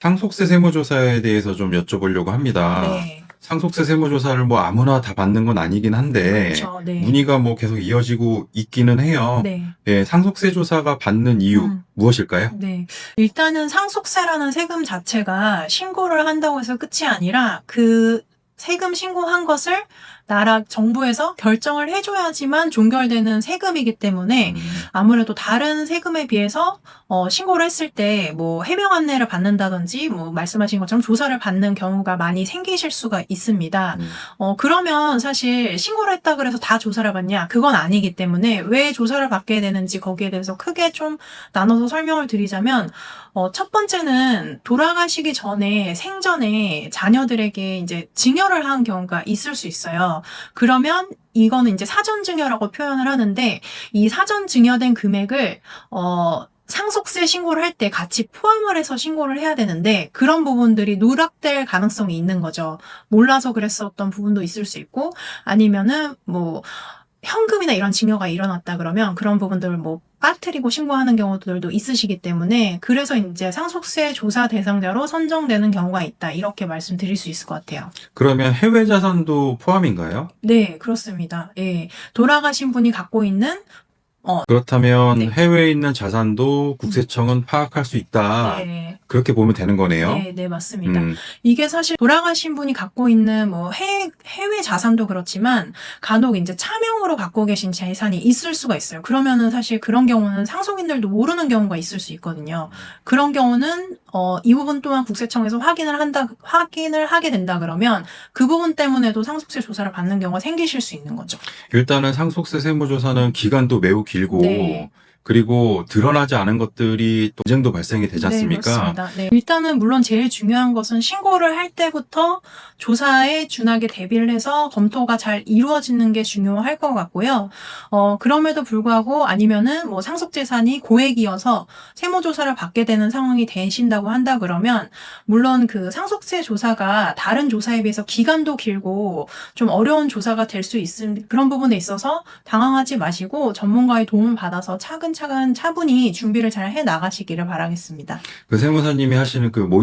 상속세 세무조사에 대해서 좀 여쭤보려고 합니다. 네. 상속세 세무조사를 뭐 아무나 다 받는 건 아니긴 한데 그렇죠. 네. 문의가 뭐 계속 이어지고 있기는 해요. 네. 예, 상속세 조사가 받는 이유 음. 무엇일까요? 네. 일단은 상속세라는 세금 자체가 신고를 한다고 해서 끝이 아니라 그 세금 신고한 것을 나라 정부에서 결정을 해줘야지만 종결되는 세금이기 때문에 음, 아무래도 다른 세금에 비해서 어, 신고를 했을 때 뭐 해명 안내를 받는다든지 뭐 말씀하신 것처럼 조사를 받는 경우가 많이 생기실 수가 있습니다. 음, 어, 그러면 사실 신고를 했다 그래서 다 조사를 받냐? 그건 아니기 때문에 왜 조사를 받게 되는지 거기에 대해서 크게 좀 나눠서 설명을 드리자면, 어, 첫 번째는 돌아가시기 전에 생전에 자녀들에게 이제 증여를 한 경우가 있을 수 있어요. 그러면 이거는 이제 사전 증여라고 표현을 하는데, 이 사전 증여된 금액을, 어, 상속세 신고를 할 때 같이 포함을 해서 신고를 해야 되는데 그런 부분들이 누락될 가능성이 있는 거죠. 몰라서 그랬었던 부분도 있을 수 있고 아니면은 뭐 현금이나 이런 증여가 일어났다 그러면 그런 부분들을 뭐 빠뜨리고 신고하는 경우들도 있으시기 때문에 그래서 이제 상속세 조사 대상자로 선정되는 경우가 있다 이렇게 말씀드릴 수 있을 것 같아요. 그러면 해외 자산도 포함인가요? 네 그렇습니다. 예 돌아가신 분이 갖고 있는 그렇다면 네. 해외에 있는 자산도 국세청은 파악할 수 있다. 네, 그렇게 보면 되는 거네요. 네, 네 맞습니다. 음, 이게 사실 돌아가신 분이 갖고 있는 뭐 해외, 해외 자산도 그렇지만 간혹 이제 차명으로 갖고 계신 재산이 있을 수가 있어요. 그러면은 사실 그런 경우는 상속인들도 모르는 경우가 있을 수 있거든요. 그런 경우는 어, 이 부분 또한 국세청에서 확인을 한다, 확인을 하게 된다 그러면 그 부분 때문에도 상속세 조사를 받는 경우가 생기실 수 있는 거죠. 일단은 상속세 세무조사는 기간도 매우 길고 네. 그리고 드러나지 않은 것들이 또 전쟁도 발생이 되지 않습니까? 네, 그렇습니다. 네. 일단은 물론 제일 중요한 것은 신고를 할 때부터 조사에 준하게 대비를 해서 검토가 잘 이루어지는 게 중요할 것 같고요. 어, 그럼에도 불구하고 아니면은 뭐 상속 재산이 고액이어서 세무 조사를 받게 되는 상황이 되신다고 한다 그러면 물론 그 상속세 조사가 다른 조사에 비해서 기간도 길고 좀 어려운 조사가 될 수 있음 그런 부분에 있어서 당황하지 마시고 전문가의 도움을 받아서 차근 차근 차분히 준비를 잘 해 나가시기를 바라겠습니다. 그 세무사님이 하시는 그 모의